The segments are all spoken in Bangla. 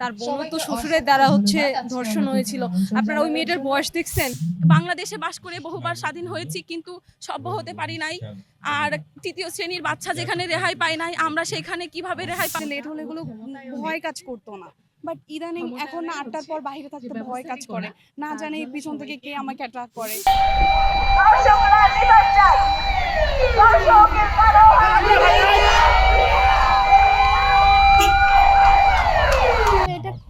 তার বোন তো শ্বশুরের দ্বারা হচ্ছে ধর্ষণ হয়েছিল। আপনারা ওই মেয়েটার বয়স দেখছেন? বাংলাদেশে বাস করে বহুবার স্বাধীন হয়েছি কিন্তু সভ্য হতে পারি নাই। আর তৃতীয় শ্রেণির বাচ্চা যেখানে রেহাই পায় নাই আমরা সেখানে কীভাবে রেহাই পাই লেট হলে এগুলো ভয় কাজ করতো না। বাট ইদানিং এখন না আটটার পর বাইরে থাকতে ভয় কাজ করে? না জানি পিছন থেকে কে আমাকে অ্যাট্রাক্ট করে।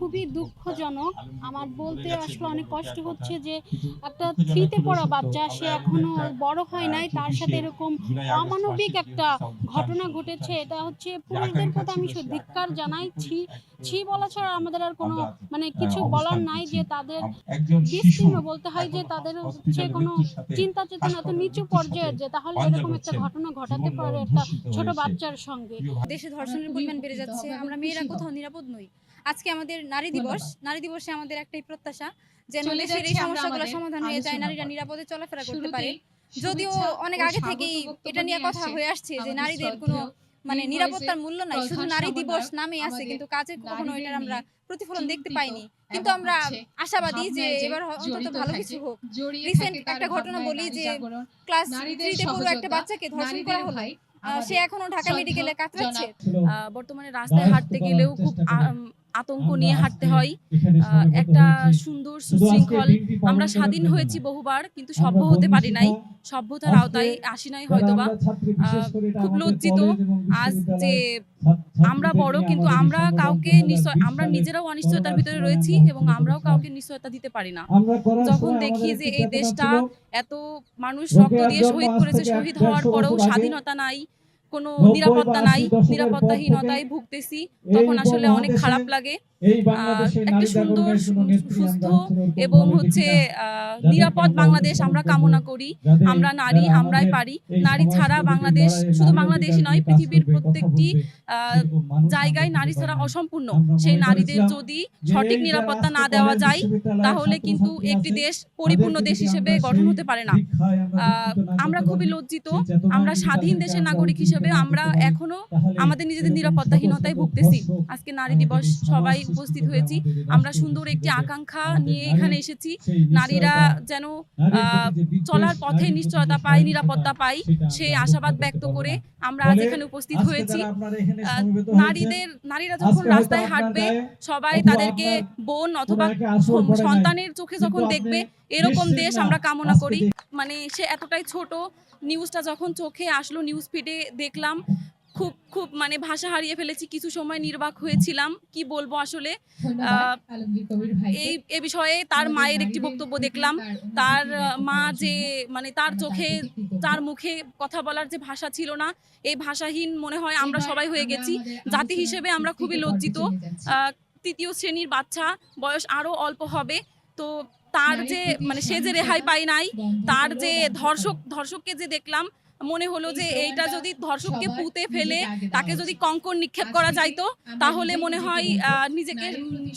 খুবই দুঃখজনক। আমার বলতে আসলে অনেক কষ্ট হচ্ছে যে একটা থ্রিতে পড়া বাচ্চা সে এখনও বড় হয় নাই তার সাথে এরকম অমানবিক একটা ঘটনা ঘটেছে এটা হচ্ছে পুরুষদের প্রতি আমি ধিক্কার জানাই ছি ছি বলা ছাড়া আমাদের আর কোনো মানে কিছু বলার নাই যে তাদের বিস্তীর্ণ বলতে হয় যে তাদের হচ্ছে কোনো চিন্তা চেতনা এত নিচু পর্যায়ের যে তাহলে এরকম একটা ঘটনা ঘটাতে পারে একটা ছোট বাচ্চার সঙ্গে। দেশে ধর্ষণের পরিমাণ বেড়ে যাচ্ছে আমরা মেয়েরা কোথাও নিরাপদ নই। আজকে আমাদের নারী দিবস নারী দিবসে আমাদের একটাই প্রত্যাশা যেন দেশের এই সমস্যাগুলো সমাধান হয়ে যায় নারীরা নিরাপদে চলাফেরা করতে পারে। যদিও অনেক আগে থেকেই এটা নিয়ে কথা হয়ে আসছে যে নারীদের কোনো মানে নিরাপত্তার মূল্য নাই শুধু নারী দিবস নামে আছে কিন্তু কাজে কখনো এটার আমরা প্রতিফলন দেখতে পাইনি। কিন্তু আমরা আশাবাদী যে এবার অন্তত ভালো কিছু হোক। রিসেন্ট একটা ঘটনা বলি যে ক্লাস থ্রিতে পড়ো একটা বাচ্চাকে ধর্ষণ করা হলো। সে এখনও ঢাকা মেডিকেলে কাতরাচ্ছে। আহ, বর্তমানে রাস্তায় হাঁটতে গেলেও খুব আতঙ্ক নিয়ে হাঁটতে হয়। একটা সুন্দর সুশৃঙ্খল। আমরা স্বাধীন হয়েছি বহুবার কিন্তু সভ্য হতে পারি নাই। সভ্যতার আওতায় আসি নাই হয়তোবা। খুব লজ্জিত আজ যে আমরা বড় কিন্তু আমরা কাউকে নিশ্চয় আমরা নিজেরাও অনিশ্চয়তার ভিতরে রয়েছি এবং আমরাও কাউকে নিশ্চয়তা দিতে পারি না। যখন দেখি যে এই দেশটা এত মানুষ রক্ত দিয়ে শহীদ করেছে শহীদ হওয়ার পরেও স্বাধীনতা নাই। কোনো নিরাপত্তা নাই নিরাপত্তাহীনতায় ভুগতেছি তখন আসলে অনেক খারাপ লাগে। একটা সুন্দর সুস্থ এবং হচ্ছে নিরাপদ বাংলাদেশ আমরা কামনা করি আমরা নারী আমরাই পারি। নারী ছাড়া বাংলাদেশ শুধু বাংলাদেশই নয় পৃথিবীর প্রত্যেকটি জায়গায় নারী ছাড়া অসম্পূর্ণ। সেই নারীদের যদি সঠিক নিরাপত্তা না দেওয়া যায় তাহলে কিন্তু একটি দেশ পরিপূর্ণ দেশ হিসেবে গঠন হতে পারে না। আহ, আমরা খুবই লজ্জিত। আমরা স্বাধীন দেশের নাগরিক হিসেবে আমরা এখনও আমাদের নিজেদের নিরাপত্তাহীনতায় ভুগতেছি আজকে নারী দিবস সবাই উপস্থিত হয়েছি। আমরা সুন্দর একটি আকাঙ্ক্ষা নিয়ে এখানে এসেছি। নারীরা যেন চলার পথে নিশ্চয়তা পায় নিরাপত্তা পায় সেই আশাবাদ ব্যক্ত করে আমরা আজ এখানে উপস্থিত হয়েছি। নারীদের নারীরা যখন রাস্তায় হাঁটবে সবাই তাদেরকে বোন অথবা সন্তানের চোখে যখন দেখবে এরকম দেশ আমরা কামনা করি। মানে সে এতটাই ছোট নিউজটা যখন চোখে আসলো নিউজ ফিডে দেখলাম খুব খুব মানে ভাষা হারিয়ে ফেলেছি কিছু সময় নির্বাক হয়েছিলাম কি বলব আসলে? এই এ বিষয়ে তার মায়ের একটি বক্তব্য দেখলাম। তার মা যে মানে তার চোখে তার মুখে কথা বলার যে ভাষা ছিল না এই ভাষাহীন মনে হয় আমরা সবাই হয়ে গেছি। জাতি হিসেবে আমরা খুবই লজ্জিত। আহ, তৃতীয় শ্রেণির বাচ্চা বয়স আরও অল্প হবে তো তার যে মানে সে যে রেহাই পায় নাই তার যে ধর্ষক ধর্ষককে যে দেখলাম মনে হলো যে এইটা যদি ধর্ষককে পুঁতে ফেলে তাকে যদি কঙ্কর নিক্ষেপ করা যাইতো তাহলে মনে হয় নিজেকে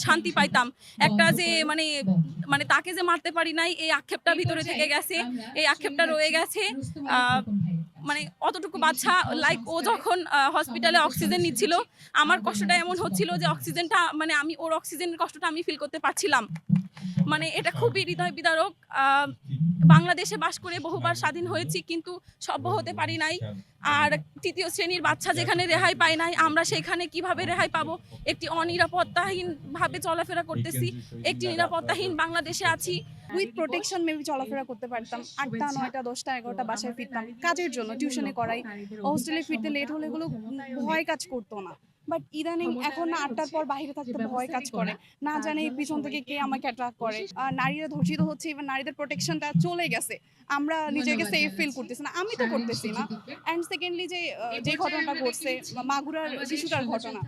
শান্তি পাইতাম। একটা যে মানে মানে তাকে যে মারতে পারি নাই এই আক্ষেপটা ভিতরে থেকে গেছে এই আক্ষেপটা রয়ে গেছে। আহ, মানে অতটুকু বাচ্চা লাইক ও যখন হসপিটালে অক্সিজেন নিচ্ছিল আমার কষ্টটা এমন হচ্ছিল যে অক্সিজেনটা মানে আমি ওর অক্সিজেনের কষ্টটা আমি ফিল করতে পারছিলাম। মানে এটা খুবই হৃদয় বিদারক আহ, বাংলাদেশে বাস করে বহুবার স্বাধীন হয়েছি কিন্তু সভ্য হতে পারি নাই। আর তৃতীয় শ্রেণির বাচ্চা যেখানে রেহাই পায় নাই আমরা সেখানে কীভাবে রেহাই পাবো? একটি অনিরাপত্তাহীন ভাবে চলাফেরা করতেছি একটি নিরাপত্তাহীন বাংলাদেশে আছি। উইথ প্রোটেকশন মেবি চলাফেরা করতে পারতাম। আটটা নয়টা দশটা এগারোটা বাসায় ফিরতাম। কাজের জন্য টিউশনে করাই। হোস্টেলে ফিরতে লেট হলে এগুলো ভয় কাজ করতো না। বাট ইদানিং এখন আটটার পর বাইরে থাকতে ভয় কাজ করে। না জানি পিছন থেকে কে আমাকে অ্যাট্রাক করে। নারীরা ধর্ষিত হচ্ছে এবার নারীদের প্রোটেকশনটা চলে গেছে। আমরা নিজেকে সেফ ফিল করতেছি না। আমি তো করতেছি না। অ্যান্ড সেকেন্ডলি যে যে ঘটনাটা ঘটছে মাগুরার শিশুটার ঘটনা।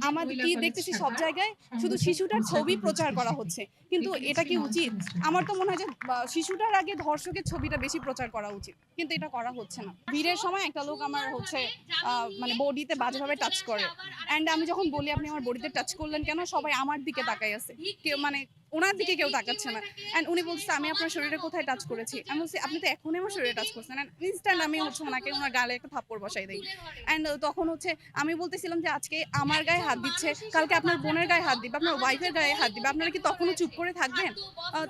আমাদের কি দেখতেছি সব জায়গায়? শুধু শিশুটার ছবি প্রচার করা হচ্ছে। কিন্তু এটা কি উচিত? আমার তো মনে হয় যে শিশুটার আগে ধর্ষকের ছবিটা বেশি প্রচার করা উচিত। কিন্তু এটা করা হচ্ছে না। ভিড়ের সময় একটা লোক আমার হচ্ছে আহ, মানে বডিতে বাজেভাবে টাচ করে। অ্যান্ড আমি যখন বলি আপনি আমার বডিতে টাচ করলেন কেন? সবাই আমার দিকে তাকাই আছে। কেউ মানে ওনার দিকে কেউ তাকাচ্ছে না। অ্যান্ড উনি বলছে আমি আপনার শরীরে কোথায় টাচ করেছি? আমি বলছি আপনি তো এখনই আমার শরীরে টাচ করছেন। অ্যান্ড ইনস্ট্যান্ট আমি হচ্ছে ওনাকে ওনার গালে একটা থাপ্পড় বসাই দিই। অ্যান্ড তখন হচ্ছে আমি বলতেছিলাম যে আজকে আমার গায়ে হাত দিচ্ছে কালকে আপনার বোনের গায়ে হাত দিবে আপনার ওয়াইফের গায়ে হাত দিবে। আপনারা কি তখনও চুপ করে থাকবেন?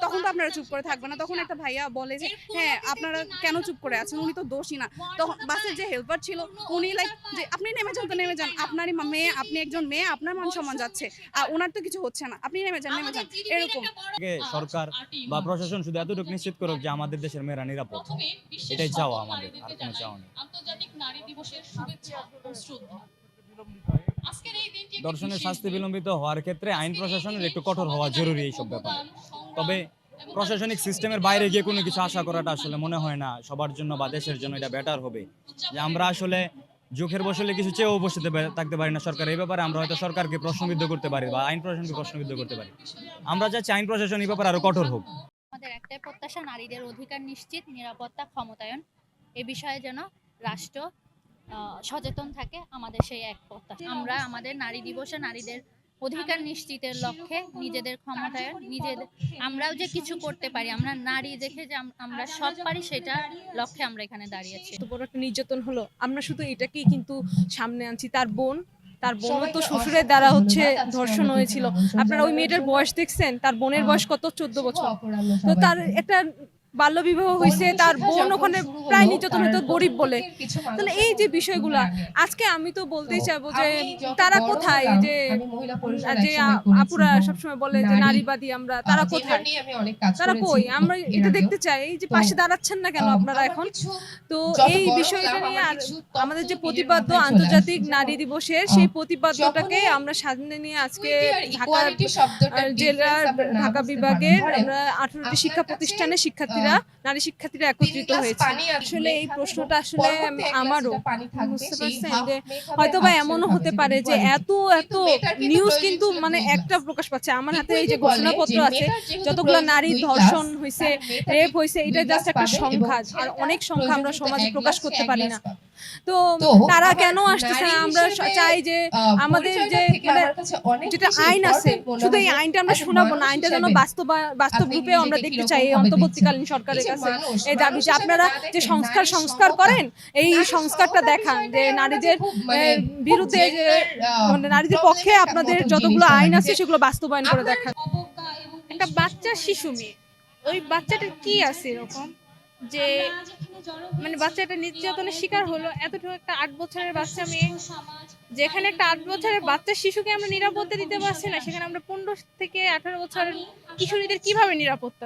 তখন তো আপনারা চুপ করে থাকবেন না। তখন একটা ভাইয়া বলে যে হ্যাঁ আপনারা কেন চুপ করে আছেন? উনি তো দোষী না। তখন বাসের যে হেল্পার ছিল উনি লাইক যে আপনি নেমে যান তো নেমে যান। আপনারই মেয়ে আপনি একজন মেয়ে আপনার মান সম্মান যাচ্ছে। আর ওনার তো কিছু হচ্ছে না। আপনি নেমে যান নেমে যান। এরকম সরকার বা প্রশাসন শুধু এতটুকু নিশ্চিত করুক যে আমাদের দেশের মেয়েরা নিরাপদ। এটাই চাওয়া আমাদের আর কোনো চাওয়া নেই। আন্তর্জাতিক নারী দিবসের শুভেচ্ছা ও শ্রদ্ধা। আজকের এই দিনটি একটি দর্শনের শাস্তি বিলম্বিত হওয়ার ক্ষেত্রে আইন প্রশাসনের একটু কঠোর হওয়া জরুরি এইসব ব্যাপারে। তবে প্রশাসনিক সিস্টেমের বাইরে গিয়ে কোনো কিছু আশা করাটা আসলে মনে হয় না। সবার জন্য বা দেশের জন্য এটা বেটার হবে। যে আমরা আসলে চোখের বসলে কিছু চেয়েও বসে থাকতে- পারি না সরকার। এই ব্যাপারে আমরা হয়তো সরকারকে প্রশ্নবিদ্ধ করতে পারি বা আইন প্রশাসনকে প্রশ্নবিদ্ধ করতে পারি। আমরা চাচ্ছি আইন প্রশাসন এই ব্যাপারে আরও কঠোর হোক। আমাদের একটাই প্রত্যাশা, নারীদের অধিকার নিশ্চিত, নিরাপত্তা, ক্ষমতায়ন। এ বিষয়ে যেন রাষ্ট্র সচেতন থাকে, আমাদের সেই এক প্রত্যাশা। আমরা আমাদের নারী দিবসে নারীদের অধিকার নিশ্চিতের লক্ষ্যে নিজেদের ক্ষমতায়ন নিজেদের আমরাও যে কিছু করতে পারি আমরা নারী দেখে যে আমরা সব পারি সেটা লক্ষ্যে আমরা এখানে দাঁড়িয়েছি এত বড় একটা নির্যাতন হলো। আমরা শুধু এটাকেই কিন্তু সামনে আনছি। তার বোন তার বোন তো শ্বশুরের দ্বারা হচ্ছে ধর্ষণ হয়েছিল। আপনারা ওই মেয়েটার বয়স দেখছেন? তার বোনের বয়স কত? চোদ্দ বছর। তো তার একটা বাল্য বিবাহ হয়েছে তার বোন ওখানে প্রায় নির্যাতন হতো গরিব বলে। তাহলে এই যে বিষয়গুলা আজকে আমি তো বলতেই চাইব যে তারা কোথায়? যে যে আপুরা সবসময় বলে যে নারীবাদী আমরা তারা কোথায়? তারা কই? আমরা এটা দেখতে চাই যে পাশে দাঁড়াচ্ছেন না কেন আপনারা এখন? তো এই বিষয়টা নিয়ে আমাদের যে প্রতিবাদ্য আন্তর্জাতিক নারী দিবসের সেই প্রতিবাদ্যটাকে আমরা সামনে নিয়ে আজকে ঢাকা জেলার ঢাকা বিভাগের আমরা আঠারোটি শিক্ষা প্রতিষ্ঠানে শিক্ষার্থীরা নারী শিক্ষার্থীরা একত্রিত হয়েছে। আসলে এই প্রশ্নটা আসলে আমারও। বুঝতে পারছেন যে হয়তো বা এমনও হতে পারে যে এত এত নিউজ কিন্তু মানে একটা প্রকাশ পাচ্ছে। আমার হাতে এই যে ঘোষণাপত্র আছে যতগুলো নারী ধর্ষণ হয়েছে রেপ হয়েছে এটা জাস্ট একটা সংখ্যা আর অনেক সংখ্যা আমরা সমাজে প্রকাশ করতে পারি না। তো তারা কেন আসতেছে না? আমরা চাই যে আমাদের যে মানে যেটা আইন আছে শুধু এই আইনটা আমরা শোনাবো না আইনটা যেন বাস্তব বাস্তব রূপে আমরা দেখতে চাই এই অন্তর্বর্তীকালীন সরকারের কাছে এই দাবি যে আপনারা যে সংস্কার সংস্কার করেন এই সংস্কারটা দেখান যে নারীদের বিরুদ্ধে মানে নারীদের পক্ষে আপনাদের যতগুলো আইন আছে সেগুলো বাস্তবায়ন করে দেখান। একটা বাচ্চা শিশু মেয়ে ওই বাচ্চাটার কি আছে এরকম? যে মানে বাচ্চাটা নির্যাতনের শিকার হলো এতটুকু একটা আট বছরের বাচ্চা মেয়ে যেখানে একটা আট বছরের বাচ্চা শিশুকে আমরা নিরাপত্তা দিতে পারছি না সেখানে আমরা পনেরো থেকে আঠারো বছরের কিশোরীদের কীভাবে নিরাপত্তা